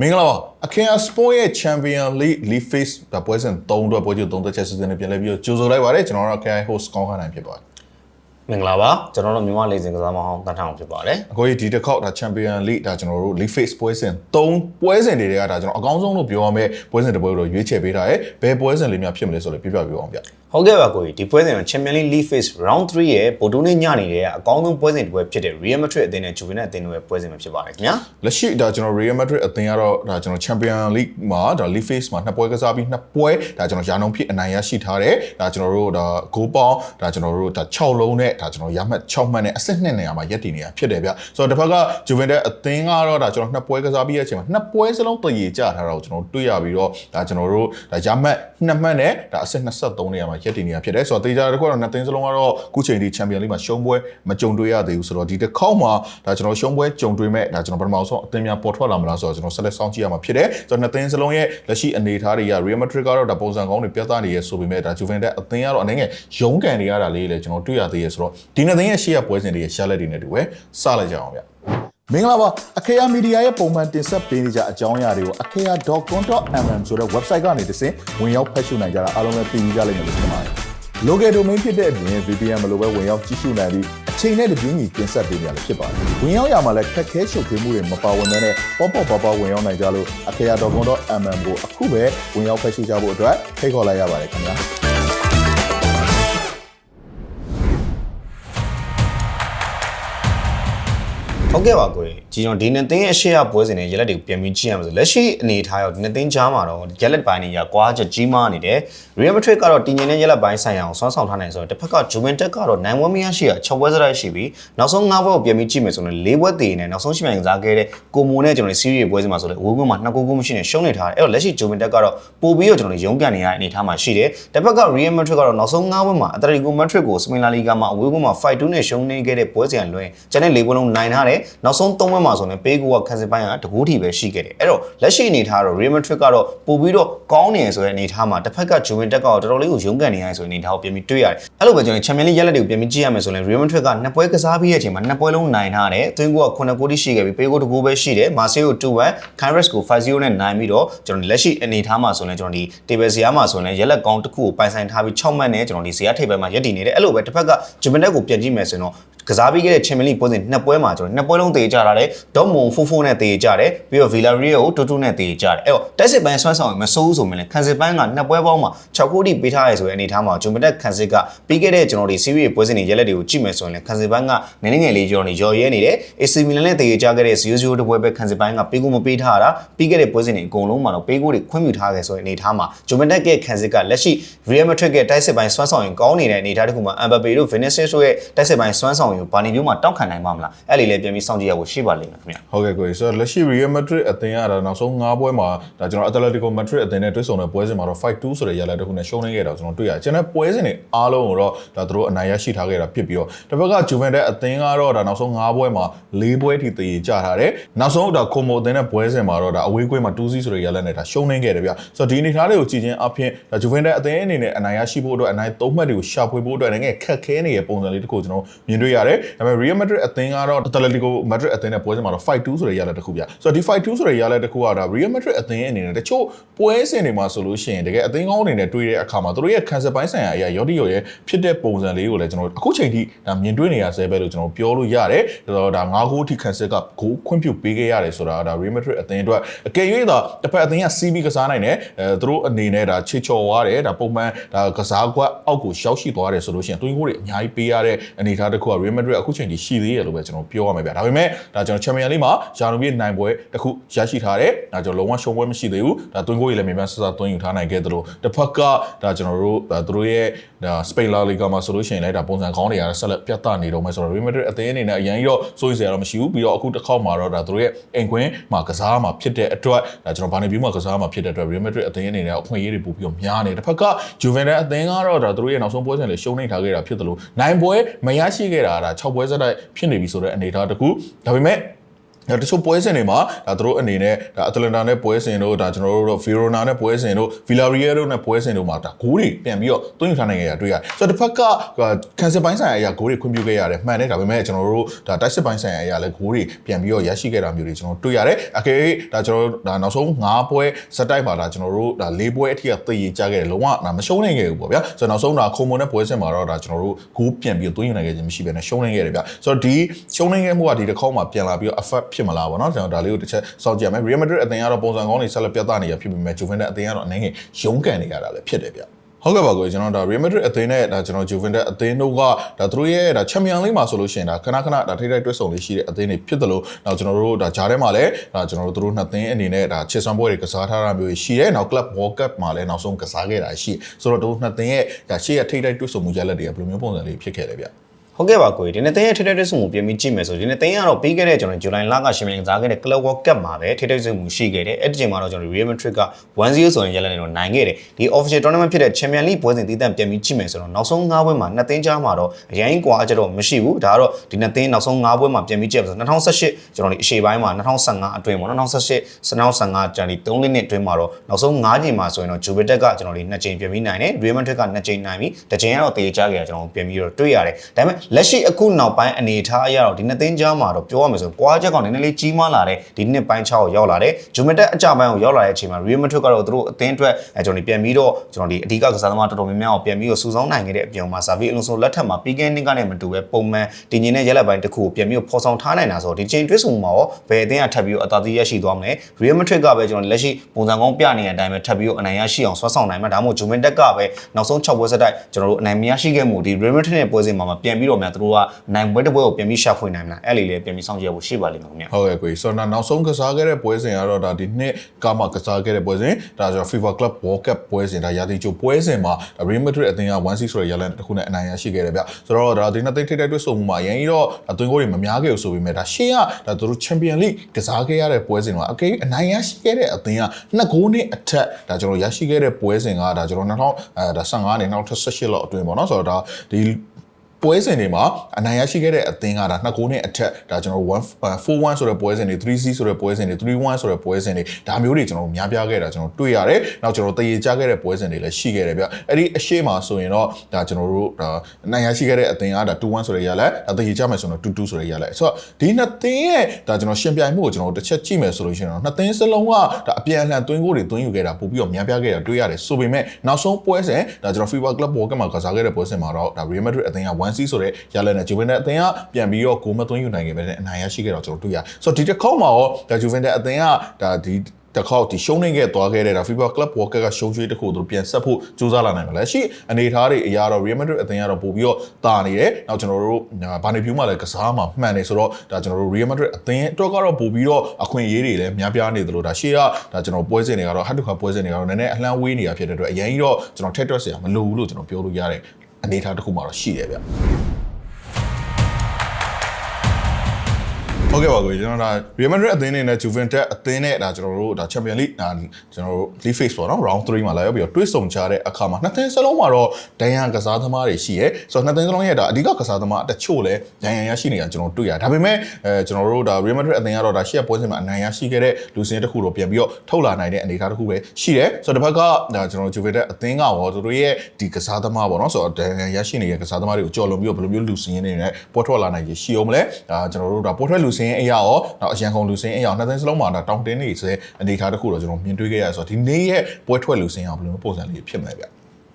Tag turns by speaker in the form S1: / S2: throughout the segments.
S1: မင်္ဂလာပါအခင်းအစပိုရဲ့ Champion League League Phase ဒါပွဲစဉ်3အတွက်ပွဲချုပ်3သက်ချက်စီစဉ်နဲ့ပြန်လဲပြီးတော့ကြိုဆိုလိုက်ပါတယ်ကျွန်တော်တို့အခင်း host ကောင်းခါနိုင်ဖြစ်ပါတယ်
S2: မင်္ဂလာပါကျွန်တော်တို့မြန်မာလေစင်ကစားမဟောင်းတန်းထောင်ဖြစ်ပါတယ်
S1: အခုဒီတစ်ခေါက်ဒါ Champion League ဒါကျွန်တော်တို့ League Phase ပွဲစဉ်3ပွဲစဉ်တွေကဒါကျွန်တော်အကောင်းဆုံးလို့ပြောရမယ့်ပွဲစဉ်တစ်ပွဲကိုရွေးချယ်ပေးထားတယ်ဘယ်ပွဲစဉ်လေးများဖြစ်မလဲဆိုတော့ပြပြပြအောင်ဗျ
S2: ဟုတ်ကဲ့ပါကိုကြီးဒီပွဲစဉ်က Champions League League Phase Round 3ရဲ့ဗိုလ်တူးနေ့ညနေတဲ့အကောင်းဆုံးပွဲစဉ်တစ်ပွဲဖြစ်တဲ့ Real Madrid အသင်းနဲ့ Juventus အသင်းတို့ရဲ့ပွဲစဉ်ပဲဖြစ်ပါတယ်ခင်ဗျာ
S1: လက်ရှိဒါကျွန်တော် Real Madrid အသင်းကတော့ဒါကျွန်တော် Champion League မှာဒါ League Phase မှာနှစ်ပွဲကစားပြီးနှစ်ပွဲဒါကျွန်တော်ရာနှုန်းဖြစ်အနိုင်ရရှိထားတယ်ဒါကျွန်တော်တို့ဒါဂိုးပေါင်းဒါကျွန်တော်တို့ဒါ6လုံးနဲ့ဒါကျွန်တော်ရမှတ်6မှတ်နဲ့အဆင့်2နေရာမှာရက်တည်နေတာဖြစ်တယ်ဗျဆိုတော့တစ်ဖက်က Juventus အသင်းကတော့ဒါကျွန်တော်နှစ်ပွဲကစားပြီးရဲ့အချိန်မှာနှစ်ပွဲစလုံးတည်ရကြထားတာကိုကျွန်တော်တွေ့ရပြီးတော့ဒါကျွန်တော်တို့ဒါရမှတ်2မှတ်နဲ့ဒါအဆင့်23နေရာမှာရက်တည်နေတာဖြစ်တယ်ဆိုတော့တေချာတစ်ခုကတော့နှစ်သင်းစလုံးကတော့ခုချိန်ထိ Champion League မှာရှုံးပွဲမကြုံတွေ့ရသေးဘူးဆိုတော့ဒီတစ်ခေါက်မှာဒါကျွန်တော်ရှုံးပွဲကြုံတွေ့မဲ့ဒါကျွန်တော်ပထမဆုံးအသင်းများပေါ်ထွက်လာမလားဆိုတော့ကျွန်တော်ဆက်လက်စောင့်ကြည့်ရမှာဖြစ်တယ်ဆိုတော့နှစ်သင်းစလုံးရဲ့လက်ရှိအနေအထားတွေက Real Madrid ကတော့ဒါပုံစံကောင်းတွေပြသနေရဆိုပေမဲ့ဒါ Juventus အသင်းကတော့အနေငယ်ရုံးကန်နေရတာလေးလည်းကျွန်တော်တွေ့ရသေးရဆိုတော့ဒီနှစ်သင်းရဲ့ရှေ့ရပွဲစဉ်တွေရဲ့ရှာလက်တွေနဲ့တူပဲစလိုက်ကြအောင်ဗျ မင်္ဂလာပါအခေယာမီဒီယာရဲ့ပုံမှန်တင်ဆက်ပေးနေကြအကြောင်းအရာတွေကို akea.com.mm ဆိုတဲ့ website ကနေတစ်ဆင့်ဝင်ရောက်ဖတ်ရှုနိုင်ကြတာအားလုံးလည်းသိပြီးကြလိမ့်မယ်လို့ထင်ပါတယ် local domain ဖြစ်တဲ့အပြင် VPN မလိုပဲဝင်ရောက်ကြည့်ရှုနိုင်ပြီးအချိန်နဲ့တပြေးညီတင်ဆက်ပေးနေရလို့ဖြစ်ပါတယ်။ဝင်ရောက်ရမှာလည်းခက်ခဲရှုပ်ထွေးမှုတွေမပါဝင်ဘဲနဲ့ပေါ့ပေါ့ပါပါဝင်ရောက်နိုင်ကြလို့ akea.com.mm ကိုအခုပဲဝင်ရောက်ဖတ်ရှုကြဖို့အတွက်ဖိတ်ခေါ်လိုက်ရပါတယ်ခင်ဗျာ။
S2: ဟုတ်ကဲ့ပါကိုကြီးကျွန်တော်ဒီနှစ်သင်းရဲ့ရှေ့ရပွဲစဉ်နဲ့ရက်လက်တွေကိုပြန်ပြီးကြည့်ရမှာဆိုလက်ရှိအနေအထားရောဒီနှစ်သင်းကြားမှာတော့ရက်လက်ပိုင်းတွေကကွာချက်ကြီးမားနေတယ် Real Madrid ကတော့တည်ငြိမ်တဲ့ရက်လက်ပိုင်းဆိုင်ရာကိုဆွမ်းဆောင်ထားနိုင်ဆိုတော့တစ်ဖက်က Juventus ကတော့နိုင်ဝဲမရရှိရ6ပွဲစရိုက်ရှိပြီးနောက်ဆုံး9ပွဲကိုပြန်ပြီးကြည့်မယ်ဆိုရင်4ပွဲတည်နေနောက်ဆုံးရှိမှန်ကစားခဲ့တဲ့ကိုမိုနဲ့ကျွန်တော်တို့ series ပွဲစဉ်မှာဆိုလဲဝေးကွင်းမှာ2ဂိုးကိုမရှိနေရှုံးနေထားတယ်အဲ့တော့လက်ရှိ Juventus ကတော့ပို့ပြီးတော့ကျွန်တော်တို့ရုန်းကန်နေရတဲ့အနေအထားမှာရှိတယ်တစ်ဖက်က Real Madrid ကတော့နောက်ဆုံး9ပွဲမှာ Atletico Madrid ကို Spain La Liga မှာအဝေးကွင်းမှာ5-2နဲ့ရှုံးနေခဲ့တဲ့ပွဲစဉ်လွှဲကျန်တဲ့၄ပွဲလုံးနိုင်ထားတယ်နောက်ဆုံး3ပွဲမှာဆိုရင်ပေးကိုကခန်းစစ်ပိုင်းကတကူးထီပဲရှိခဲ့တယ်အဲ့တော့လက်ရှိအနေအထားတော့ Real Madrid ကတော့ပို့ပြီးတော့ကောင်းနေရဆိုတဲ့အနေအထားမှာတစ်ဖက်က Juventus ကတော့တော်တော်လေးကိုရုန်းကန်နေရဆိုတဲ့အနေအထားကိုပြန်ပြီးတွေ့ရတယ်အဲ့လိုပဲကျွန်တော် Champions League ရက်လက်တွေကိုပြန်ပြီးကြည့်ရမယ်ဆိုရင် Real Madrid ကနှစ်ပွဲကစားပြီးတဲ့အချိန်မှာနှစ်ပွဲလုံးနိုင်ထားတယ်သွင်းကိုက9ဂိုးတိရှိခဲ့ပြီးပေးကိုတကူးပဲရှိတယ် Marseille ကို2-1 Canres ကို5-0နဲ့နိုင်ပြီးတော့ကျွန်တော်လက်ရှိအနေအထားမှာဆိုရင်ကျွန်တော်ဒီ table ဇယားမှာဆိုရင်ရက်လက်ကောင်းတစ်ခုကိုပိုင်ဆိုင်ထားပြီး6မှတ်နဲ့ကျွန်တော်ဒီဇယားထိပ်ပိုင်းမှာရပ်တည်နေတယ်အဲ့လိုပဲတစ်ဖက်က Juventus ကိုပြန်ကြည့်မယ်ဆိုရင်တော့ ကစားပြီးခဲ့တဲ့ Champions League ပွဲစဉ်နှစ်ပွဲမှာကျွန်တော်နှစ်ပွဲလုံးတည်ကြတာတယ်ဒေါမွန်ဖိုးဖိုးနဲ့တည်ကြတယ်ပြီးတော့ Villarreal ကိုတူတူနဲ့တည်ကြတယ်အဲ့တော့တက်စစ်ပိုင်းဆွမ်းဆောင်ရင်မစိုးဘူးဆိုမှလည်းခံစစ်ပိုင်းကနှစ်ပွဲပေါင်းမှာ6ခုတိပေးထားရဲဆိုတဲ့အနေအထားမှာဂျွန်မတက်ခံစစ်ကပြီးခဲ့တဲ့ကျွန်တော်ဒီ series ပွဲစဉ်တွေရက်လက်တွေကိုကြည့်မယ်ဆိုရင်လည်းခံစစ်ပိုင်းကနည်းနည်းငယ်လေးကျော်နေရော်ရဲနေတယ် AC Milan နဲ့တည်ကြခဲ့တဲ့0-0တပွဲပဲခံစစ်ပိုင်းကပေးကိုမပေးထားတာပြီးခဲ့တဲ့ပွဲစဉ်တွေအကုန်လုံးမှာတော့ပေးကိုတွေခွင့်ပြုထားခဲ့ဆိုတဲ့အနေအထားမှာဂျွန်မတက်ရဲ့ခံစစ်ကလက်ရှိ Real Madrid ရဲ့တိုက်စစ်ပိုင်းဆွမ်းဆောင်ရင်ကောင်းနေတဲ့အနေအထားတစ်ခုမှာ Mbappe တို့ Vinicius တို့ရဲ့တိုက်စစ်ပိုင်းဆွမ်းဆောင်ရင်ဘာနေမျိုးမှာတောက်ခံနိုင်ပါမလားအဲ့ဒီလည်းပြန်ပြီးစောင့်ကြည့်ရဖို့ရှိပါလိမ့်မယ်ခင်ဗျာ
S1: ဟုတ်ကဲ့ကိုကြီးဆိုတော့လက်ရှိ Real Madrid အသင်းကဒါနောက်ဆုံး9ပွဲမှာဒါကျွန်တော် Atletico Madrid အသင်းနဲ့တွေ့ဆုံတဲ့ပွဲစဉ်မှာတော့5-2ဆိုတဲ့ရလဒ်တစ်ခုနဲ့ရှုံးနေခဲ့တာကျွန်တော်တွေ့ရတယ်။ကျွန်တော်ပွဲစဉ်တွေအားလုံးကိုတော့ဒါသူတို့အနိုင်ရရှိထားခဲ့တာဖြစ်ပြီးတော့တစ်ဖက်က Juventus အသင်းကတော့ဒါနောက်ဆုံး9ပွဲမှာ4ပွဲထိတည်ကြထားတယ်။နောက်ဆုံးဒါ Como အသင်းနဲ့ပွဲစဉ်မှာတော့ဒါအဝေးကွင်းမှာ2-0ဆိုတဲ့ရလဒ်နဲ့ဒါရှုံးနေခဲ့တယ်ဗျ။ဆိုတော့ဒီအနေအထားလေးကိုကြည့်ချင်းအပြင်ဒါ Juventus အသင်းအနေနဲ့အနိုင်ရရှိဖို့အတွက်အနိုင်3မှတ်တွေကိုရှာဖွေဖို့အတွက်လည်းခက်ခဲနေတဲ့ပုံစံလေးတစ်ခုကျွန်တော်မြင်တွေ့ရတယ်။ဒါပေမဲ့ Real Madrid အသင်းကတော့ Atletico Madrid အသင်းနဲ့ပွဲစဉ်မှာတော့5-2ဆိုတဲ့ရလဒ်တစ်ခုဗျ။ဆိုတော့ဒီ5-2ဆိုတဲ့ရလဒ်တစ်ခုကဒါ Real Madrid အသင်းအနေနဲ့တချို့ပွဲစဉ်တွေမှာဆိုလို့ရှိရင်တကယ်အသင်းကောင်းအနေနဲ့တွေ့တဲ့အခါမှာသူတို့ရဲ့ခံစစ်ပိုင်းဆိုင်ရာအရာရော်ဒီရော်ရဲ့ဖြစ်တဲ့ပုံစံလေးကိုလည်းကျွန်တော်အခုချိန်ထိဒါမြင်တွေ့နေရဆဲပဲလို့ကျွန်တော်ပြောလို့ရတယ်။ဒါတော့ဒါ9ဂိုးထိခံစစ်ကဂိုးခွင့်ပြုပေးခဲ့ရတယ်ဆိုတာဒါ Real Madrid အသင်းအတွက်အကယ်၍သာတစ်ဖက်အသင်းက CB ကစားနိုင်တယ်အဲသူတို့အနေနဲ့ဒါချေချော်သွားတယ်ဒါပုံမှန်ဒါကစားကွက်အောက်ကိုရောက်ရှိသွားတယ်ဆိုလို့ရှိရင်တွင်းဂိုးတွေအများကြီးပေးရတဲ့အနေအထားတစ်ခုက Real Madrid အခုချိန်ထိရှိသေးတယ်လို့ပဲကျွန်တော်ပြောရမှာဗျာဒါပေမဲ့ဒါကျွန်တော် Champions League မှာဂျာနိုဘီနိုင်ပွဲတစ်ခုရရှိထားတယ်ဒါကျွန်တော်လုံးဝရှုံးပွဲမရှိသေးဘူးဒါတွင်းဂိုးတွေလည်းမြန်မြန်ဆဆသွင်းယူထားနိုင်ခဲ့သလိုတစ်ဖက်ကဒါကျွန်တော်တို့ဒါသူတို့ရဲ့ဒါ Spain La Liga မှာဆိုလို့ရှိရင်လည်းဒါပုံစံကောင်းတွေကတော့ဆက်လက်ပြတ်သားနေတော့မယ်ဆိုတော့ Real Madrid အသင်းအနေနဲ့အရင်ကြီးတော့စိုးရိမ်စရာတော့မရှိဘူးပြီးတော့အခုတစ်ခေါက်မှာတော့ဒါသူတို့ရဲ့အိမ်ခွင်းမှာကစားမှာဖြစ်တဲ့အတွက်ဒါကျွန်တော်ဘာနေပြီးမှကစားမှာဖြစ်တဲ့အတွက် Real Madrid အသင်းအနေနဲ့အခွင့်အရေးတွေပို့ပြီးတော့များနေတစ်ဖက်က Juventus အသင်းကတော့ဒါသူတို့ရဲ့နောက်ဆုံးပွဲစဉ်လေးရှုံးနေထားခဲ့တာဖြစ်သလိုနိုင်ပွဲမရရှိခဲ့တာဒါ6ပွဲဆက်တိုက်ဖြစ်နေပြီဆိုတဲ့အနေအထားတစ်ခုဒါပေမဲ့ ဒါတချို့ပွဲစဉ်တွေမှာဒါတို့အနေနဲ့ဒါအတလန်တာနဲ့ပွဲစဉ်တို့ဒါကျွန်တော်တို့တို့ဗီရိုနာနဲ့ပွဲစဉ်တို့ဗီလာရီယယ်တို့နဲ့ပွဲစဉ်တို့မှာဒါဂိုးတွေပြန်ပြီးတော့သွင်းယူထားနိုင်ခဲ့ရတွေ့ရတယ်ဆိုတော့တစ်ဖက်ကကန်ဆယ်ပိုင်းဆိုင်ရာအရာဂိုးတွေခွင့်ပြုခဲ့ရတယ်မှန်တယ်ဒါပေမဲ့ကျွန်တော်တို့ဒါတိုက်စစ်ပိုင်းဆိုင်ရာအရာလည်းဂိုးတွေပြန်ပြီးတော့ရရှိခဲ့တာမျိုးတွေကျွန်တော်တွေ့ရတယ်အကယ်၍ဒါကျွန်တော်တို့ဒါနောက်ဆုံး9ပွဲစက်တိုက်ပါဒါကျွန်တော်တို့ဒါ၄ပွဲအထိကသိရကြခဲ့တယ်လုံးဝဒါမရှုံးနိုင်ခဲ့ဘူးပေါ့ဗျာဆိုတော့နောက်ဆုံးဒါခုံမွန်တဲ့ပွဲစဉ်မှာတော့ဒါကျွန်တော်တို့ဂိုးပြန်ပြီးတော့သွင်းယူနိုင်ခဲ့ခြင်းမရှိဘဲနဲ့ရှုံးနိုင်ခဲ့တယ်ဗျဆိုတော့ဒီရှုံးနိုင်ခဲ့မှုကဒီတစ်ခေါက်မှာပြန်လာပြီးတော့ effect ဖြစ်မလားပေါ့နော်ကျွန်တော်ဒါလေးကိုတစ်ချက်စောင့်ကြည့်ရမယ် Real Madrid အသင်းကတော့ပုံစံကောင်းတွေဆက်လက်ပြသနေရဖြစ်ပေမဲ့ Juventus အသင်းကတော့အနေငယ်ရုန်းကန်နေရတာလည်းဖြစ်တယ်ဗျဟုတ်ကဲ့ပါကိုကျွန်တော်ဒါ Real Madrid အသင်းနဲ့ဒါကျွန်တော် Juventus အသင်းတို့ကဒါသူတို့ရဲ့ဒါ Champion League မှာဆိုလို့ရှိရင်ဒါခဏခဏဒါထိတိုက်တွဲဆုံလေးရှိတဲ့အသင်းတွေဖြစ်တယ်လို့နောက်ကျွန်တော်တို့ဒါဂျားထဲမှာလည်းဒါကျွန်တော်တို့သူတို့နှစ်သင်းအနေနဲ့ဒါချစ်ဆွမ်းပွဲတွေကစားထားတာမျိုးရှိတယ်နောက် Club World Cup မှာလည်းနောက်ဆုံးကစားခဲ့တာရှိဆိုတော့တို့နှစ်သင်းရဲ့ဒါရှေ့ရထိတိုက်တွဲဆုံမှုရလက်တွေကဘယ်လိုမျိုးပုံစံလေးဖြစ်ခဲ့လဲဗျ
S2: ဟုတ်ကဲ့ပါကိုဒီနေ့တင်းရဲ့ထိထိတွေ့ဆုံမှုပြင်ပြီးကြည့်မယ်ဆိုဒီနေ့တင်းကတော့ပြီးခဲ့တဲ့ကျွန်တော်ဇူလိုင်လကရှင်မြန်ကစားခဲ့တဲ့ Club World Cup မှာပဲထိထိဆုံမှုရှိခဲ့တယ်အဲ့ဒီချိန်မှာတော့ကျွန်တော် Real Madrid က1-0ဆိုရင်ရလနဲ့တော့နိုင်ခဲ့တယ်ဒီ official tournament ဖြစ်တဲ့ Champions League ပွဲစဉ်တည်တံ့ပြင်ပြီးကြည့်မယ်ဆိုတော့နောက်ဆုံး၅ပွဲမှာနှစ်သင်းကြားမှာတော့အရင်ကွာကြတော့မရှိဘူးဒါကတော့ဒီနှစ်သင်းနောက်ဆုံး၅ပွဲမှာပြင်ပြီးကြည့်မယ်ဆို2018ကျွန်တော်ဒီအရှေ့ပိုင်းမှာ2015အတွင်းပေါ့နော်2018 2015ကျွန်တော်ဒီ3နှစ်အတွင်းမှာတော့နောက်ဆုံး၅ချိန်မှာဆိုရင်တော့ Juventus ကကျွန်တော်ဒီ2ချိန်ပြင်ပြီးနိုင်တယ် Real Madrid က2ချိန်နိုင်ပြီးတစ်ချိန်ကတော့တေးကြခဲ့တာကျွန်တော်ပြင်ပြီးတော့တွေ့ရတယ်ဒါပေမဲ့လက်ရှိအခုနောက်ပိုင်းအနေအထားအရတော့ဒီနှစ်သင်းကြားမှာတော့ပြောရမယ်ဆိုကွာချက်ကောင်နည်းနည်းလေးကြီးမားလာတဲ့ဒီနှစ်ပိုင်း6ကိုရောက်လာတယ်ဂျူမက်တက်အကြပိုင်းကိုရောက်လာတဲ့အချိန်မှာ Real Madrid ကတော့သူတို့အသင်းအတွက်အဲကျွန်တော်ဒီပြန်ပြီးတော့ကျွန်တော်ဒီအဓိကကစားသမားတော်တော်များများကိုပြန်ပြီးတော့စူးစောင်းနိုင်ခဲ့တဲ့အပြင်မှာ Xavi Alonso လက်ထက်မှာပြီးခဲ့တဲ့နှစ်ကနဲ့မတူပဲပုံမှန်တည်ငြိမ်တဲ့ရက်လက်ပိုင်းတစ်ခုကိုပြန်ပြီးတော့ဖော်ဆောင်ထားနိုင်တာဆိုတော့ဒီချိန်တွဲဆုံမှာရောဘယ်အသင်းကထပ်ပြီးတော့အသာစီးရရှိသွားမလဲ Real Madrid ကပဲကျွန်တော်လက်ရှိပုံစံကောင်းပြနေတဲ့အတိုင်းပဲထပ်ပြီးတော့အနိုင်ရရှိအောင်ဆွဲဆောင်နိုင်မှာဒါမှမဟုတ်ဂျူမက်တက်ကပဲနောက်ဆုံး6ပွဲဆက်တိုက်ကျွန်တော်တို့အနိုင်မရရှိခဲ့မှုဒီ Real Madrid နဲ့ပွဲစဉ်မှာမှပြန်ပြီးတော့များသူတို့ကနိုင်ပွဲတစ်ပွဲကိုပြန်ပြီးရှာဖွေနိုင်မလားအဲ့လေးလေးပြန်ပြီးစောင့်ကြည့်ရဖို့ရှိပါလိမ့်မယ်ခင်ဗျ
S1: ဟုတ်ကဲ့ကိုကြီးဆိုတော့နောက်ဆုံးကစားခဲ့တဲ့ပွဲစဉ်ကတော့ဒါဒီနှစ်ကမှကစားခဲ့တဲ့ပွဲစဉ်ဒါဆို FIFA Club World Cup ပွဲစဉ်ဒါရာသီချုပ်ပွဲစဉ်မှာ Real Madrid အသင်းက1-0ဆိုတဲ့ရလန်တစ်ခုနဲ့အနိုင်ရရှိခဲ့တယ်ဗျဆိုတော့ဒါဒီနှစ်သိန်းထိတိုက်တွေ့ဆုံမှုမှာရန်ကြီးတော့အသွင်းကိုတွေမများခဲ့ဘူးဆိုပေမဲ့ဒါရှေ့ကဒါသူတို့ Champion League ကစားခဲ့ရတဲ့ပွဲစဉ်မှာအကေအနိုင်ရရှိခဲ့တဲ့အသင်းကနှစ်ဂိုးနဲ့အထက်ဒါကျွန်တော်ရရှိခဲ့တဲ့ပွဲစဉ်ကဒါကျွန်တော်2015နဲ့2018လောက်အတွင်းပေါ့နော်ဆိုတော့ဒါဒီ ပွဲစဉ်တွေမှာအနိုင်ရရှိခဲ့တဲ့အသင်းကဒါနှစ်ကိုးနဲ့အထက်ဒါကျွန်တော်1 4-1ဆိုတဲ့ပွဲစဉ်တွေ 3C ဆိုတဲ့ပွဲစဉ်တွေ3-1ဆိုတဲ့ပွဲစဉ်တွေဒါမျိုးတွေကျွန်တော်များပြားခဲ့တာကျွန်တော်တွေ့ရတယ်။နောက်ကျွန်တော်တရေကြခဲ့တဲ့ပွဲစဉ်တွေလည်းရှိခဲ့တယ်ဗျ။အဲ့ဒီအရှိမှာဆိုရင်တော့ဒါကျွန်တော်တို့ဒါအနိုင်ရရှိခဲ့တဲ့အသင်းကဒါ2-1ဆိုတဲ့ရလက်ဒါတရေကြမယ်ဆိုတော့2-2ဆိုတဲ့ရလက်။ဆိုတော့ဒီနှစ်သင်းရဲ့ဒါကျွန်တော်ရှင်ပြိုင်မှုကိုကျွန်တော်တစ်ချက်ကြည့်မယ်ဆိုလို့ရှိရင်တော့နှစ်သင်းစလုံးကဒါအပြန်အလှန်သွင်းကိုတွေသွင်းယူခဲ့တာပို့ပြီးတော့များပြားခဲ့တာတွေ့ရတယ်ဆိုပေမဲ့နောက်ဆုံးပွဲစဉ်ဒါကျွန်တော် FIFA Club World Cup မှာကစားခဲ့တဲ့ပွဲစဉ်မှာတော့ဒါ Real Madrid အသင်းက 1C ဆိုတဲ့ရလက်နဲ့ Juventus အသင်းကပြန်ပြီးတော့ဂိုးမသွင်းယူနိုင်ခဲ့ပဲနဲ့အနိုင်ရရှိခဲ့တော့ကျွန်တော်တွေ့ရဆိုတော့ဒီတစ်ခေါက်မှာရောဒါ Juventus အသင်းကဒါဒီတစ်ခေါက်ဒီရှုံးနေခဲ့သွားခဲ့တဲ့ဒါ FIFA Club World Cup ကရှုံးချွေးတစ်ခုသူတို့ပြန်ဆက်ဖို့ကြိုးစားလာနိုင်မှာလဲရှိအနေထားတွေအရာတော့ Real Madrid အသင်းကတော့ပို့ပြီးတော့တာနေတယ်နောက်ကျွန်တော်တို့ဘာနေဖြူမှလည်းကစားမှာမှန်နေဆိုတော့ဒါကျွန်တော်တို့ Real Madrid အသင်းအတွက်ကတော့ပို့ပြီးတော့အခွင့်အရေးတွေလည်းများပြားနေသလိုဒါရှေ့ကဒါကျွန်တော်ပွဲစဉ်တွေကတော့ဟတ်တူခါပွဲစဉ်တွေကတော့နည်းနည်းအလှမ်းဝေးနေတာဖြစ်တဲ့အတွက်အရင်ကြီးတော့ကျွန်တော်ထက်တွက်စရာမလိုဘူးလို့ကျွန်တော်ပြောလို့ရတဲ့ အနေထားတစ်ခုမှတော့ရှိတယ်ဗျ ဟုတ်ကဲ့ပါကိုကျွန်တော်ဒါ Real Madrid အသင်းနဲ့ Juventus အသင်းနဲ့ဒါကျွန်တော်တို့ဒါ Champions League ဒါကျွန်တော်တို့ League Phase ပေါ့နော် Round 3မှာလာရောက်ပြီးတော့တွဲဆုံကြတဲ့အခါမှာနှစ်သင်းစလုံးမှာတော့ဒိုင်ယန်ကစားသမားတွေရှိရဲဆိုတော့နှစ်သင်းစလုံးရဲ့ဒါအဓိကကစားသမားတချို့လည်းဒိုင်ယန်ရရှိနေတာကျွန်တော်တွေ့ရဒါပေမဲ့အဲကျွန်တော်တို့ဒါ Real Madrid အသင်းကတော့ဒါရှေ့ပွဲစဉ်မှာအနိုင်ရရှိခဲ့တဲ့လူစင်းတစ်ခုတော့ပြန်ပြီးတော့ထုတ်လာနိုင်တဲ့အနေအထားတစ်ခုပဲရှိတယ်ဆိုတော့တစ်ဖက်ကဒါကျွန်တော် Juventus အသင်းကရောသူတို့ရဲ့ဒီကစားသမားပေါ့နော်ဆိုတော့ဒိုင်ယန်ရရှိနေတဲ့ကစားသမားတွေကိုကြော်လွန်ပြီးတော့ဘယ်လိုမျိုးလူစင်းနေနဲ့ပေါ်ထွက်လာနိုင်ရရှိအောင်မလဲဒါကျွန်တော်တို့ဒါပေါ်ထွက်လူစင်းအရာရောနောက်အရန်ကုန်လူစင်းအရာနှစ်သင်းစလုံးမှာဒါတောင်းတင်းနေစေအနေအထားတစ်ခုတော့ကျွန်တော်မြင်တွေ့ခဲ့ရဆိုတော့ဒီနေ့ရဲ့ပွဲထွက်လူစင်းအောင်ဘယ်လိုမျိုးပုံစံလေးဖြစ်မလဲဗျ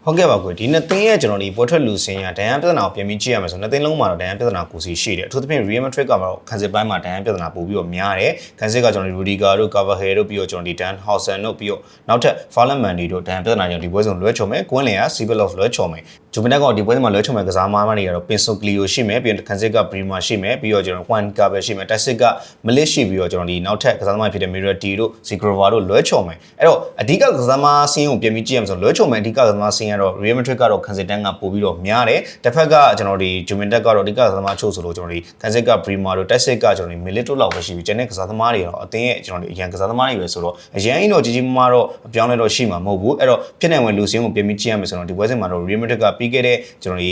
S2: ဟုတ်ကဲ့ပါကွယ်ဒီနှစ်သင်းရဲ့ကျွန်တော်ဒီပွဲထွက်လူစင်းရဒဏ်ရာပြဿနာကိုပြင်ပြီးကြည့်ရမယ်ဆိုနှစ်သင်းလုံးမှာတော့ဒဏ်ရာပြဿနာကိုစီရှိတယ်အထူးသဖြင့် Real Madrid ကတော့ခန်းစစ်ပိုင်းမှာဒဏ်ရာပြဿနာပို့ပြီးတော့များတယ်ခန်းစစ်ကကျွန်တော်ဒီ Rudiger တို့ Carvajal တို့ပြီးတော့ကျွန်တော်ဒီ Dan Housen တို့ပြီးတော့နောက်ထပ် Farland Mendy တို့ဒဏ်ရာပြဿနာကြောင့်ဒီပွဲစုံလွဲချော်မယ်ကွင်းလင်က Sibelov လွဲချော်မယ်ဂျူမင်တက်ကတော့ဒီပွဲမှာလွဲချော်မယ်ကစားမားမတွေကတော့ Pinso Clio ရှိမယ်ပြီးတော့ခန်းစစ်က Prima ရှိမယ်ပြီးတော့ကျွန်တော် Juan Cabal ရှိမယ် Tacit က Malik ရှိပြီးတော့ကျွန်တော်ဒီနောက်ထပ်ကစားသမားဖြစ်တဲ့ Mirati တို့ Zigrova တို့လွဲချော်မယ်အဲ့တော့အဓိကကစားသမားစင်းကိုပြင်ပြီးကြည့်ရမယ်ဆိုလွဲချော်မယ်အဓိကကစားသမားစင်းကတော့ Real Madrid ကတော့ခန်းစစ်တန်းကပို့ပြီးတော့များတယ်တစ်ဖက်ကကျွန်တော်ဒီ Juventus ကတော့အဓိကကစားသမားချို့ဆိုလို့ကျွန်တော်ဒီခန်းစစ်က Prima တို့ Tacit ကကျွန်တော်ဒီ Milito လောက်ပဲရှိပြီးကျန်တဲ့ကစားသမားတွေတော့အသင်းရဲ့ကျွန်တော်ဒီအရန်ကစားသမားတွေပဲဆိုတော့အရန်ကြီးတော့ကြီးကြီးမားမားတော့အပြောင်းလဲတော့ရှိမှာမဟုတ်ဘူးအဲ့တော့ဖြစ်နိုင်ဝင်လူစင်းကိုပြင်ပြီးကြည့်ရမယ်ဆိုတော့ဒီပွဲစဉ်မှာတော့ Real Madrid ကပြီးခဲ့တဲ့ကျွန်တော်ဒီ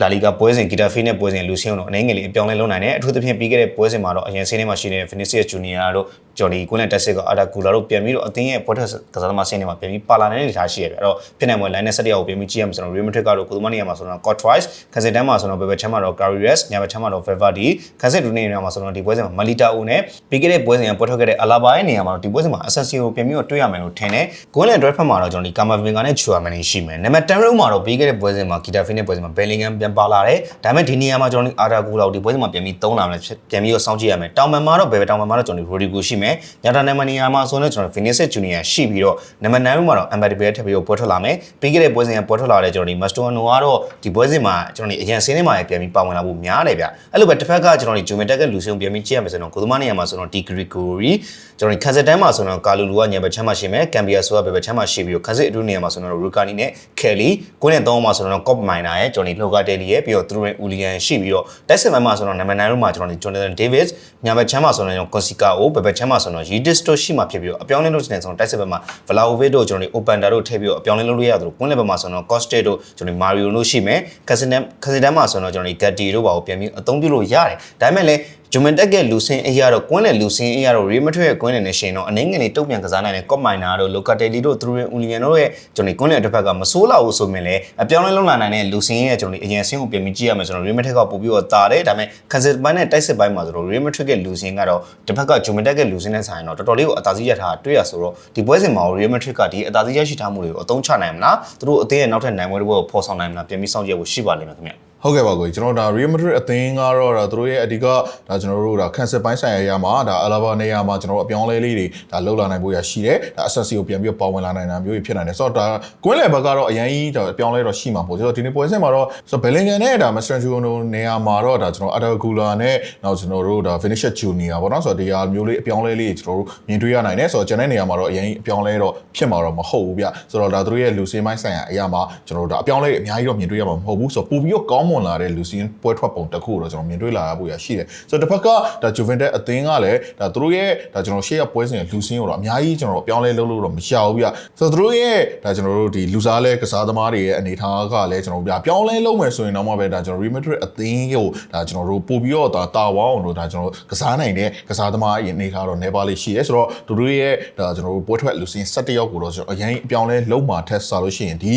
S2: လာလီဂါပွဲစဉ်ဂီတာဖေးနဲ့ပွဲစဉ်လူစင်းတို့အနေငယ်လေးအပြောင်းလဲလုပ်နိုင်တယ်အထူးသဖြင့်ပြီးခဲ့တဲ့ပွဲစဉ်မှာတော့အရင်စင်းထဲမှာရှိနေတဲ့ Vinicius Junior တို့ဂျော်ဒီကွင်းလက်တက်စစ်ကအာဒါကူလာတို့ပြန်ပြီးတော့အသင်းရဲ့ပွဲထွက်ကစားသမားစင်းထဲမှာပြန်ပြီးပါလာနေတဲ့အနေအထားရှိရပြအဲ့တော့ဖြစ်နိုင်မွယ် line နဲ့ဆက်တရားကိုပြန်ပြီးကြည့်ရမှာဆိုတော့ Real Madrid ကတော့ကုသမနီယာမှာဆိုတော့ Courtois ခန်းစစ်တန်းမှာဆိုတော့ဘယ်ဘက်ချမ်းမှာတော့ Carreras ညာဘက်ချမ်းမှာတော့ Valverde ခန်းစစ်ဒူနေနေမှာဆိုတော့ဒီပွဲစဉ်မှာ Malita ဦးနဲ့ပြီးခဲ့တဲ့ပွဲစဉ်ကပွဲထွက်ခဲ့တဲ့ Alaba ရဲ့နေရာမှာတော့ဒီပွဲစဉ်မှာ Asensio ကိုပြန်ပြီးတော့တွေ့ရမယ်လို့ထင်တယ်။ Goal and Drive ဖက်မှာတော့ကျွန်တော်ဒီ Camavinga နဲ့ Chouamani ရှိမယ်။နံပါတ်10 row မှာတော့ပြီးခဲ့တဲ့ပွဲစဉ်မှာ Getafe နဲ့ပွဲစဉ်မှာ Bellingham ပြန်ပါလာတယ်။ဒါပေမဲ့ဒီနေရာမှာကျွန်တော်ဒီ Arda Güler ဒီပွဲစဉ်မှာပြန်ပြီးသုံးလာမယ်ပြန်ပြီးတော့စောင့်ကြည့်ရမယ်။တောင်ပန်မှာတော့ဘယ်ဘက်တောင်ပန်မှာတော့ကျွန်တော်ဒီ Rodrigo ရှိမယ်။ညတာနံပါတ်နေရာမှာဆိုတော့ကျွန်တော် Vinicius Junior ရှိပြီးတော့နံပါတ်9 row မှာတော့ Mbappe ထပ်ပြီးတော့ပွဲထွက်လာမယ်။ပြီးခဲ့တဲ့ပွဲစဉ်ကပွဲထွက်လာတဲ့ကျွန်တော်ဒီ Mascherano ကတော့ဒီပွဲစဉ်မှာကျွန်တော်ဒီအရင်ဆင်းနေမှာပြန်ပြီးပါဝင်လာဖို့များတယ်ဗျ။အဲ့လိုပဲတစ်ဖက်ကကျွန်တော်ဒီ Juventus ကလူဆုံးပြန်ပြီးကြည့်ရမယ်ဆိုတော့ကိုသမားနေရာမှာဆိုတော့ဒီ Grigori ကျွန်တော်ဒီခန်းစစ်တန်းမှာဆိုတော့ကာလူလူကညဘက်ချမ်းမှာရှိမယ်ကမ်ဘီယာဆိုကဘယ်ဘက်ချမ်းမှာရှိပြီးတော့ခန်းစစ်အထူးနေရာမှာဆိုတော့ရူကာနီနဲ့ကယ်လီကိုနဲ့သုံးမှာဆိုတော့ကော့မိုင်နာရဲ့ကျွန်တော်ဒီလော်ကာတယ်လီရဲ့ပြီးတော့သူတို့ရဲ့ဦးလီယန်ရှိပြီးတော့တိုက်စစ်မှာဆိုတော့နံပါတ်9မှာကျွန်တော်ဒီဂျွန်နသန်ဒေးဗစ်ညဘက်ချမ်းမှာဆိုတော့ကွန်စီကာအိုဘယ်ဘက်ချမ်းမှာဆိုတော့ရီဒစ်တို့ရှိမှာဖြစ်ပြီးတော့အပြောင်းလဲလုပ်နေတဲ့ဆိုတော့တိုက်စစ်ဘက်မှာဗလာအိုဗစ်တို့ကျွန်တော်ဒီအိုပန်တာတို့ထည့်ပြီးတော့အပြောင်းလဲလုပ်လို့ရတယ်ကွန်းလက်ဘက်မှာဆိုတော့ကော့စတေတို့ကျွန်တော်ဒီမာရီယိုတို့ရှိမယ်ခက်စနမ်ခက်စတန်မှာဆိုတော့ကျွန်တော်ဒီဂက်တီတို့ပါကိုပြန်ပြီးအသုံးပြုလို့ရတယ်ဒါပေမဲ့လည်းဂျူမန်တက်ကလူစင်းအရာတော့ကွင်းလေလူစင်းအရာတော့ရီမထွေရဲ့ကွင်းလေနဲ့ရှင်တော့အနေငယ်နေတုံ့ပြန်ကစားနိုင်တဲ့ကော့မိုင်နာတို့လိုကာတယ်လီတို့သူတို့ရဲ့ဦးလီယန်တို့ရဲ့ကျွန်တော်ဒီကွင်းလေတစ်ဖက်ကမဆိုးလာဘူးဆိုမြင်လေအပြောင်းလဲလုံးလာနိုင်တဲ့လူစင်းရဲ့ကျွန်တော်ဒီအရင်ဆင်းကိုပြင်ပြီးကြည့်ရမယ်ဆိုတော့ရီမထွက်ကပို့ပြီးတော့တာတယ်ဒါပေမဲ့ခက်စစ်ပိုင်းနဲ့တိုက်စစ်ပိုင်းမှာဆိုတော့ရီမထွက်ကလူစင်းကတော့တစ်ဖက်ကဂျူမန်တက်ကလူစင်းနဲ့ဆိုင်တော့တော်တော်လေးကိုအသာစီးရထားတွေ့ရဆိုတော့ဒီပွဲစဉ်မှာရီမထွက်ကဒီအသာစီးရရှိထားမှုတွေကိုအသုံးချနိုင်မလားသူတို့အသင်းရဲ့နောက်ထပ်နိုင်ပွဲတွေပေါ်ဆောင်နိုင်မလားပြင်ပြီးစောင့်ကြည့်ဖို့ရှိပါလိမ့်မယ်ခင်ဗျ
S1: ဟုတ်ကဲ့ပါကိုကျွန်တော်ဒါ Real Madrid အသင်းကတော့ဒါသူတို့ရဲ့အဓိကဒါကျွန်တော်တို့ဒါ cancel ပိုင်းဆိုင်ရာရမှာဒါ Alaba နေရာမှာကျွန်တော်တို့အပြောင်းလဲလေးတွေဒါလှုပ်လာနိုင်ဖို့ရရှိတယ်ဒါ Assassin ကိုပြန်ပြီးပါဝင်လာနိုင်တာမျိုးတွေဖြစ်နိုင်တယ်ဆိုတော့ဒါကွင်းလယ်ဘက်ကတော့အရင်ကြီးဒါအပြောင်းလဲတော့ရှိမှာပေါ့ဆိုတော့ဒီနေ့ပွဲစဉ်မှာတော့ဆိုတော့ Bellingham နဲ့ဒါ Mascherano နေရာမှာတော့ဒါကျွန်တော် Arda Güler နဲ့နောက်ကျွန်တော်တို့ဒါ Vinicius Junior ပေါ့နော်ဆိုတော့ဒီဟာမျိုးလေးအပြောင်းလဲလေးကျွန်တော်တို့မြင်တွေ့ရနိုင်တယ်ဆိုတော့ကျွန်တဲ့နေရာမှာတော့အရင်ကြီးအပြောင်းလဲတော့ဖြစ်မှာတော့မဟုတ်ဘူးဗျဆိုတော့ဒါသူတို့ရဲ့လူစင်းပိုင်းဆိုင်ရာအရာမှာကျွန်တော်တို့ဒါအပြောင်းလဲအများကြီးတော့မြင်တွေ့ရမှာမဟုတ်ဘူးဆိုတော့ပို့ပြီးတော့ကောင်းမွန်လာတဲ့လူစင်းပွဲထွက်ပုံတစ်ခုတော့ကျွန်တော်မြင်တွေ့လာရဖို့ရရှိတယ်ဆိုတော့တစ်ဖက်ကဒါ Juventus အသင်းကလည်းဒါသူတို့ရဲ့ဒါကျွန်တော်ရှေ့ရပွဲစဉ်လူစင်းကိုတော့အများကြီးကျွန်တော်ပြောင်းလဲလုပ်လို့တော့မရဘူးဗျဆိုတော့သူတို့ရဲ့ဒါကျွန်တော်တို့ဒီလူစားလဲကစားသမားတွေရဲ့အနေအထားကလည်းကျွန်တော်တို့ပြောင်းလဲလုပ်မယ်ဆိုရင်တော့မှပဲဒါကျွန်တော် Real Madrid အသင်းကိုဒါကျွန်တော်တို့ပို့ပြီးတော့ဒါတာဝအောင်လို့ဒါကျွန်တော်ကစားနိုင်တဲ့ကစားသမားရဲ့အနေအထားတော့နေပါလိမ့်ရှိရဲဆိုတော့သူတို့ရဲ့ဒါကျွန်တော်တို့ပွဲထွက်လူစင်း17ယောက်ကိုတော့ကျွန်တော်အရင်အပြောင်းလဲလုပ်မှာထက်စားလို့ရှိရင်ဒီ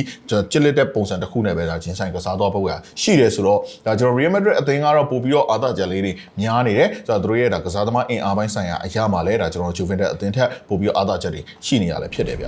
S1: ချစ်လက်တဲ့ပုံစံတစ်ခုနဲ့ပဲဒါဂျင်းဆိုင်ကစားသွားဖို့ရရှိတယ်ဆိုတော့ဒါကျွန်တော် Real Madrid အသင်းကတော့ပို့ပြီးတော့အာသာချက်လေးတွေများနေတယ်ဆိုတော့သူတို့ရဲ့ဒါကစားသမားအင်အားပိုင်းဆိုင်ရာအရာမှာလဲဒါကျွန်တော် Juventus အသင်းထက်ပို့ပြီးတော့အာသာချက်တွေရှိနေရလဲဖြစ်တယ်ဗျ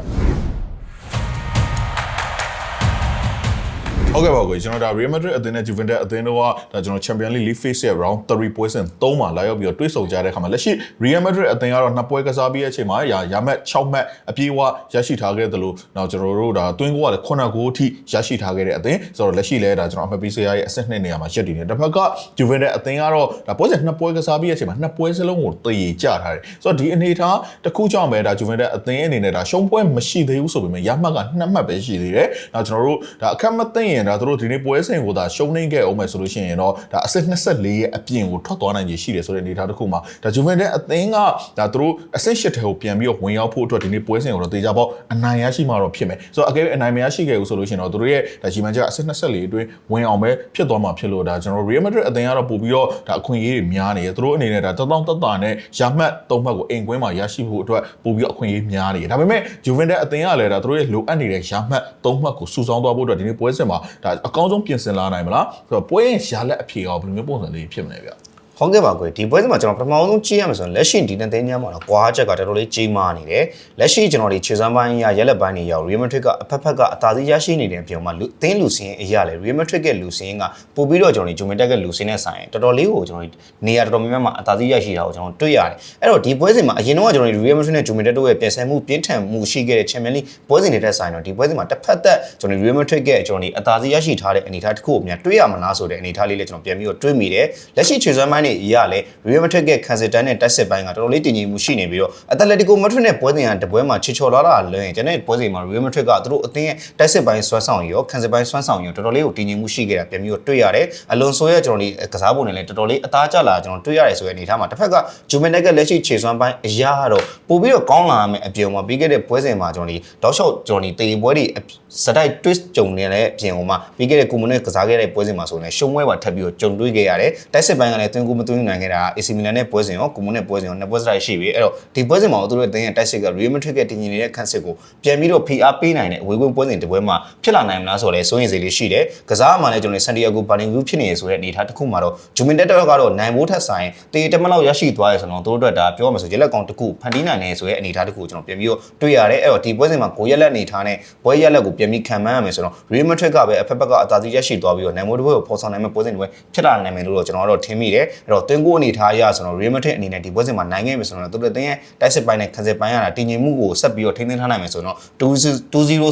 S1: ဟုတ်ကဲ့ပါကိုကျွန်တော်ဒါ Real Madrid အသင်းနဲ့ Juventus အသင်းတို့ကဒါကျွန်တော် Champions League Phase ရဲ့ round 3ပွဲစဉ်3မှာလာရောက်ပြီးတော့တွေ့ဆုံကြတဲ့အခါမှာလက်ရှိ Real Madrid အသင်းကတော့နှစ်ပွဲကစားပြီးတဲ့အချိန်မှာရာရမှတ်6မှတ်အပြေးအဝရရှိထားခဲ့တယ်လို့နောက်ကျွန်တော်တို့ဒါတွင်းကိုကလည်း9ဂိုးအထိရရှိထားခဲ့တဲ့အသင်းဆိုတော့လက်ရှိလဲဒါကျွန်တော်အမှတ်ပေးစရာရဲ့အဆင့်နှစ်နေရာမှာရပ်တည်နေတယ်တစ်ဖက်က Juventus အသင်းကတော့ဒါပွဲစဉ်နှစ်ပွဲကစားပြီးတဲ့အချိန်မှာနှစ်ပွဲစလုံးကိုတည်ကြထားတယ်ဆိုတော့ဒီအနေအထားတစ်ခုကြောင့်ပဲဒါ Juventus အသင်းအနေနဲ့ဒါရှုံးပွဲမရှိသေးဘူးဆိုပေမဲ့ရမှတ်က2မှတ်ပဲရှိသေးတယ်နောက်ကျွန်တော်တို့ဒါအခက်မသိရင်ဒါတို့ဒီနေ့ပွဲစဉ်ကိုဒါရှုံးနေခဲ့အောင်မယ်ဆိုလို့ရှိရင်တော့ဒါအဆင့်24ရဲ့အပြင်ကိုထွက်သွားနိုင်ခြေရှိတယ်ဆိုတဲ့အနေအထားတစ်ခုမှာဒါ Juventus အသင်းကဒါတို့အဆင့်8ထဲကိုပြန်ပြီးတော့ဝင်ရောက်ဖို့အတွက်ဒီနေ့ပွဲစဉ်ကိုတော့တေချာပေါက်အနိုင်ရရှိမှာတော့ဖြစ်မယ်ဆိုတော့အကယ်၍အနိုင်မရရှိခဲ့ဘူးဆိုလို့ရှိရင်တော့တို့ရဲ့ဒါဂျီမန်ချက်အဆင့်24အတွင်းဝင်အောင်ပဲဖြစ်သွားမှာဖြစ်လို့ဒါကျွန်တော် Real Madrid အသင်းကတော့ပို့ပြီးတော့ဒါအခွင့်အရေးတွေများနေတယ်တို့အနေနဲ့ဒါတောင်းတတာနဲ့ရမှတ်၃မှတ်ကိုအိမ်ကွင်းမှာရရှိဖို့အတွက်ပို့ပြီးတော့အခွင့်အရေးများနေတယ်ဒါပေမဲ့ Juventus အသင်းကလည်းဒါတို့ရဲ့လိုအပ်နေတဲ့ရမှတ်၃မှတ်ကိုစုဆောင်းသွားဖို့အတွက်ဒီနေ့ပွဲစဉ်မှာဒါအကောင်းဆုံးပြင်ဆင်လာနိုင်မလားဆိုတော့ပွဲရဲ့ရလက်အဖြေရောဘယ်လိုမျိုးပုံစံလေးဖြစ်မလဲဗျ
S2: ဟုတ်ကဲ့ပါကွယ်ဒီပွဲစဉ်မှာကျွန်တော်ပထမဆုံးကြည့်ရမယ်ဆိုရင်လက်ရှိဒီနှစ်သိန်းညမ်းမှာတော့ကွာချက်ကတော်တော်လေးကြီးမားနေတယ်လက်ရှိကျွန်တော်ဒီခြေစမ်းပိုင်းရရက်လက်ပိုင်းတွေရောက် Real Madrid ကအဖက်ဖက်ကအသာစီးရရှိနေတဲ့အပြင်မှာလူသင်းလူစင်းအရာလေ Real Madrid ရဲ့လူစင်းကပို့ပြီးတော့ကျွန်တော်ဒီ Juventus ရဲ့လူစင်းနဲ့ဆိုင်တော်တော်လေးကိုကျွန်တော်နေရာတော်တော်များများမှာအသာစီးရရှိတာကိုကျွန်တော်တွေ့ရတယ်အဲ့တော့ဒီပွဲစဉ်မှာအရင်တော့ကျွန်တော်ဒီ Real Madrid နဲ့ Juventus တို့ရဲ့ပြင်ဆင်မှုပြင်းထန်မှုရှိခဲ့တဲ့ Champions League ပွဲစဉ်တွေတက်ဆိုင်တော့ဒီပွဲစဉ်မှာတစ်ဖက်သက်ကျွန်တော် Real Madrid ရဲ့ကျွန်တော်ဒီအသာစီးရရှိထားတဲ့အနေအထားတစ်ခုကိုများတွေ့ရမလားဆိုတဲ့အနေအထားလေးလည်းကျွန်တော်ပြန်ပြီးတော့တွေးမိတယ်လက်ရှိခြေစမ်းပိုင်းတွေအရလည်း Real Madrid ရဲ့ခံစစ်တန်းနဲ့တိုက်စစ်ပိုင်းကတော်တော်လေးတည်ငြိမ်မှုရှိနေပြီးတော့ Atletico Madrid နဲ့ပွဲစဉ်ကတပွဲမှာချေချော်လာတာလွင်ကျွန်တော်ပွဲစဉ်မှာ Real Madrid ကသူတို့အသင်းရဲ့တိုက်စစ်ပိုင်းဆွမ်းဆောင်ရောခံစစ်ပိုင်းဆွမ်းဆောင်ရောတော်တော်လေးကိုတည်ငြိမ်မှုရှိခဲ့တာပြန်ပြီးတော့တွေ့ရတယ်အလွန်ဆိုရဲ့ကျွန်တော်ဒီကစားပုံတွေလည်းတော်တော်လေးအသားကျလာကျွန်တော်တွေ့ရတယ်ဆိုတဲ့အနေအထားမှာတစ်ဖက်က Juventus ကလက်ရှိခြေစွမ်းပိုင်းအရာကတော့ပို့ပြီးတော့ကောင်းလာမယ်အပြုံမှာပြီးခဲ့တဲ့ပွဲစဉ်မှာကျွန်တော်ဒီတောက်လျှောက်ကျွန်တော်ဒီတေပွဲတွေစတိုက် twist ကြုံနေတဲ့အပြင်ဟိုမှာပြီးခဲ့တဲ့ကိုမွန်နဲ့ကစားခဲ့တဲ့ပွဲစဉ်မှာဆိုရင်ရှုံးပွဲပါထပ်ပြီးတော့ကြုံတွေ့ခဲ့ရတယ်တိုက်စစ်ပိုင်းကလည်းတွင်းကူမတွင်းနိုင်ခဲ့တာ AC Milan နဲ့ပွဲစဉ်ရောကိုမွန်နဲ့ပွဲစဉ်ရောနှစ်ပွဲစတိုက်ရှိပြီအဲ့တော့ဒီပွဲစဉ်မှာသူတို့ရဲ့တင်းရဲ့တိုက်စစ်က Real Madrid ရဲ့တင်ကြီးနေတဲ့ခန့်စစ်ကိုပြန်ပြီးတော့ PR ပေးနိုင်တဲ့အဝေးကွင်းပွဲစဉ်တစ်ပွဲမှာဖြစ်လာနိုင်မလားဆိုတော့စိုးရင်စိတ်လေးရှိတယ်ကစားမှလည်းကျွန်တော် Santiago Bernabeu ဖြစ်နေရဆိုတဲ့အနေအထားတစ်ခုမှာတော့ Juventus တော့ကတော့နိုင်ဖို့ထက်ဆိုင်တေးတမလောက်ရရှိသွားရဆိုတော့သူတို့အတွက်ဒါပြောမှဆိုရက်လက်ကောင်တစ်ခုဖန်တီးနိုင်နေဆိုတဲ့အနေအထားတစ်ခုကိုကျွန်တော်ပြန်ပြီးတော့တွေ့ရတယ်အဲ့တော့ဒီပွဲစဉ်မှာကိုရက်လက်အနေထားနဲ့ပွဲရက်လက်ကိုပြန်ပြီးခံမှန်းရမယ်ဆိုတော့ Real Madrid ကပဲအဖက်ဖက်ကအသာစီးရရှိသွားပြီးတော့နိုင်မိုးတစ်ပွဲကိုဖော်ဆောင်နိုင်မဲ့ပွဲစဉ်တွေဖြစ်လာနိုင်မယ်လို့တော့ကျွန်တော်တို့ထင်မိတယ်အဲ့တော့တွင်းကိုအနေထားအရဆိုတော့ Real Madrid အနေနဲ့ဒီပွဲစဉ်မှာနိုင်ခဲ့မယ်ဆိုတော့သူတို့တင်းရဲ့တိုက်စစ်ပိုင်းနဲ့ခန်းစစ်ပိုင်းရတာတည်ငြိမ်မှုကိုဆက်ပြီးတော့ထိန်းသိမ်းထားနိုင်မယ်ဆိုတော့2-0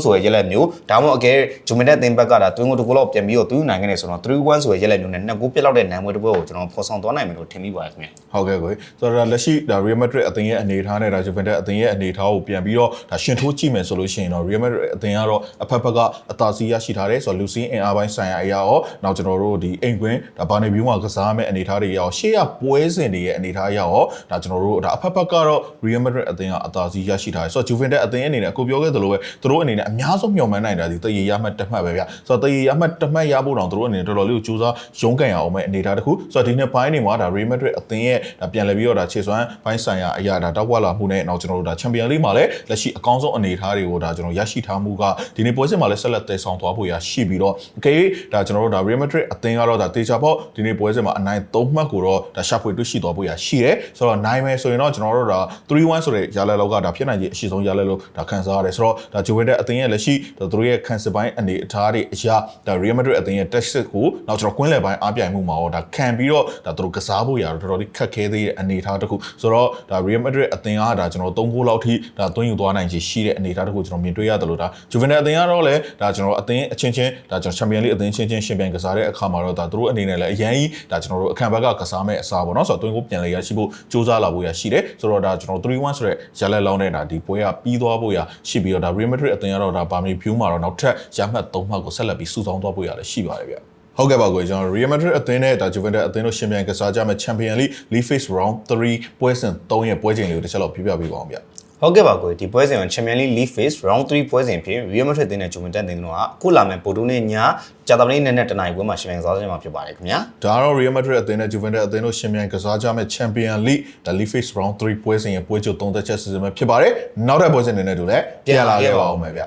S2: ဆိုတဲ့ရက်လက်မျိုးဒါမှမဟုတ်အကယ် Juventus တင်းဘက်ကတာတွင်းကိုတစ်ခုလောက်ပြန်ပြီးတော့သူနိုင်ခဲ့တယ်ဆိုတော့3-1ဆိုတဲ့ရက်လက်မျိုးနဲ့နှစ်ကိုပြတ်လောက်တဲ့နိုင်ပွဲတစ်ပွဲကိုကျွန်တော်ဖော်ဆောင်သွားနိုင်မယ်လို့ထင်မိပါတယ်ခင်ဗျ
S1: ဟုတ်ကဲ့ကိုဆိုတော့ဒါလက်ရှိဒါ Real Madrid အသင်းရဲ့အနေအထားနဲ့ဒါ Juventus အသင်းရဲ့အနေအထားကိုပြန်ပြီးတော့ဒါရှင်ထိုးကြည့်မယ်ဆိုလို့ရှိရင်တော့ Real Madrid အသင်းကတော့အဖက်ဖက်ကအသာစီးရရှိထားတယ်ဆိုတော့လူစင်းအင်အားပိုင်းဆိုင်ရာအရာရောနောက်ကျွန်တော်တို့ဒီအိမ်ကွင်းဒါဘာနေဘီယုမှာကစားမဲ့အနေအထားတွေရောရှေ့ကပွဲစဉ်တွေရဲ့အနေအထားအရာရောဒါကျွန်တော်တို့ဒါအဖက်ဖက်ကတော့ Real Madrid အသင်းကအသာစီးရရှိထားတယ်ဆိုတော့ Juventus အသင်းအနေနဲ့အခုပြောခဲ့သလိုပဲသူတို့အနေနဲ့အများဆုံးမျှော်မှန်းနိုင်တာဒီတရေရမှတ်တစ်မှတ်ပဲဗျဆိုတော့တရေရမှတ်တစ်မှတ်ရဖို့တောင်သူတို့အနေနဲ့တော်တော်လေးကိုစူးစမ်းရုန်းကန်ရအောင်မဲ့အနေအထားတစ်ခုဆိုတော့ဒီနေ့ပိုင်းနေမှာဒါ Real Madrid အသင်းရဲ့ဒါပြန်လည်ပြီးတော့ဒါခြေစွမ်းပိုင်းဆိုင်ရာအရာဒါတောက်ဝလာမှုနဲ့နောက်ကျွန်တော်တို့ဒါ Champion League မှာလည်းလက်ရှိအကောင်းဆုံးအနေအထားတွေကိုဒါကျွန်တော်ရရှိထားမှုကဒီနေ့ပွဲစဉ်မှာလည်းဆက်လက်တည်ဆောင်သွားဖို့ရရှိပြီးတော့အကယ်ဒါကျွန်တော်တို့ဒါ Real Madrid အသင်းကတော့ဒါတေချာပေါ့ဒီနေ့ပွဲစဉ်မှာအနိုင်၃မှတ်ကိုတော့ဒါရှာဖွေတွေ့ရှိသွားဖို့ရရှိတယ်ဆိုတော့နိုင်မယ်ဆိုရင်တော့ကျွန်တော်တို့ဒါ3-1ဆိုတဲ့ရလဒ်လောက်ကဒါဖြစ်နိုင်ခြင်းအရှိဆုံးရလဒ်လို့ဒါခံစားရတယ်ဆိုတော့ဒါ Juventus အသင်းရဲ့လက်ရှိဒါသူတို့ရဲ့ခံစစ်ပိုင်းအနေအထားတွေအရာဒါ Real Madrid အသင်းရဲ့ tactics ကိုနောက်ကျွန်တော်ကွင်းလယ်ပိုင်းအားပြိုင်မှုမှာတော့ဒါခံပြီးတော့ဒါသူတို့ကစားဖို့ရတော့တော်တော်လေးခက်ခဲသေးတဲ့အနေအထားတစ်ခုဆိုတော့ဒါ Real Madrid အသင်းကဒါကျွန်တော်၃ဂိုးလောက်ထိဒါသွင်းယူသွားနိုင်ခြေရှိတဲ့အနေအထားတစ်ခုကျွန်တော်မြင်တွေ့ရတယ်လို့ဒါ Juventus အသင်းကတော့လည်းဒါကျွန်တော်အသင်းအချင်းချင်းဒါကျွန်တော် Champions League အသင်းချင်းချင်းရှင်ပြိုင်ကစားတဲ့အခါမှာတော့ဒါသူတို့အနေနဲ့လည်းအရင်ကြီးဒါကျွန်တော်တို့အခန့်ဘက်ကကစားမဲ့အစားပေါ့နော်ဆိုတော့သွင်းကိုပြန်လေရရှိဖို့စူးစမ်းလာဖို့ရရှိတယ်ဆိုတော့ဒါကျွန်တော်3-1ဆိုတဲ့ရလက်လောင်းတဲ့ဒါဒီပွဲကပြီးသွားဖို့ရရှိပြီးတော့ဒါ Real Madrid အသင်းကတော့ဒါဘာမီဖြူမှာတော့နောက်ထပ်ရမှတ်3မှတ်ကိုဆက်လက်ပြီးစုဆောင်းသွားဖို့ရလည်းရှိပါတယ်ဗျဟုတ်ကဲ့ပါကိုကျွန်တော် Real Madrid အသင်းနဲ့ဒါ Juventus အသင်းတို့ရှင်ပြိုင်ကစားကြမဲ့ Champions League League Phase Round 3ပွဲစဉ်3ရဲ့ပွဲချိန်လေးကိုတစ်ချက်လောက်ပြပြပေးပါအောင်ဗျ
S2: ဟုတ်ကဲ့ပါကိုဒီပွဲစဉ်က Champions League League Phase Round 3ပွဲစဉ်ဖြစ် Real Madrid တင်းနဲ့ Juventus တင်းတို့ကအခုလာမယ့်ပိုတိုးနဲ့ညကြာသပတေးနေ့နဲ့တနင်္ဂနွေပွဲမှာရှင်ပြိုင်ကစားကြမှာဖြစ်ပါတယ်ခင်ဗျာ
S1: ဒါကတော့ Real Madrid အသင်းနဲ့ Juventus အသင်းတို့ရှင်ပြိုင်ကစားကြမဲ့ Champions League ဒါ League Phase Round 3ပွဲစဉ်ရဲ့ပွဲချုပ်3သက်ချက်စီစဉ်မှာဖြစ်ပါတယ်နောက်တဲ့ပွဲစဉ်တွေနဲ့တူလည်းပြန်လာခဲ့ပါအောင်မယ်ဗျ